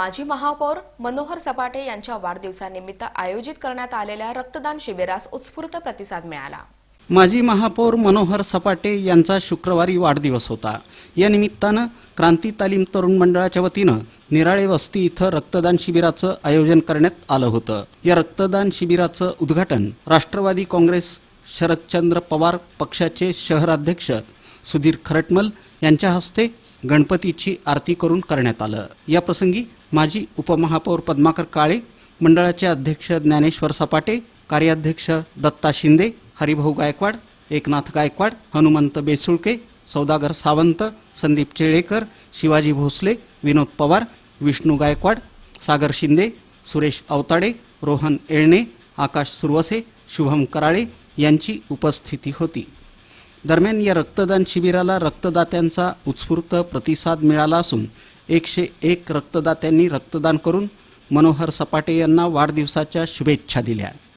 माजी महापौर मनोहर सपाटे यांच्या वाढदिवसानिमित्त आयोजित करण्यात आलेल्या रक्तदान शिबिरास उत्स्फूर्त प्रतिसाद मिळाला. माजी महापौर मनोहर सपाटे यांचा शुक्रवारी वाढदिवस होता. या निमित्तानं क्रांती तालीम तरुण मंडळाच्या वतीनं निराळे वस्ती इथं रक्तदान शिबिराचं आयोजन करण्यात आलं होतं. या रक्तदान शिबिराचं उद्घाटन राष्ट्रवादी काँग्रेस शरदचंद्र पवार पक्षाचे शहराध्यक्ष सुधीर खरटमल यांच्या हस्ते गणपतीची आरती करून करण्यात आलं. या प्रसंगी माजी उपमहापौर पद्माकर काळे मंडळाचे अध्यक्ष ज्ञानेश्वर सपाटे कार्याध्यक्ष दत्ता शिंदे हरिभाऊ गायकवाड एकनाथ गायकवाड हनुमंत बेसुळके सौदागर सावंत संदीप चेळेकर शिवाजी भोसले विनोद पवार विष्णू गायकवाड सागर शिंदे सुरेश अवताडे रोहन येळणे आकाश सुरवसे शुभम कराळे यांची उपस्थिती होती. दरम्यान या रक्तदान शिबिराला रक्तदात्यांचा उत्स्फूर्त प्रतिसाद मिळाला असून एकशे एक रक्तदात्यांनी रक्तदान करून मनोहर सपाटे यांना वाढदिवसाच्या शुभेच्छा दिल्या.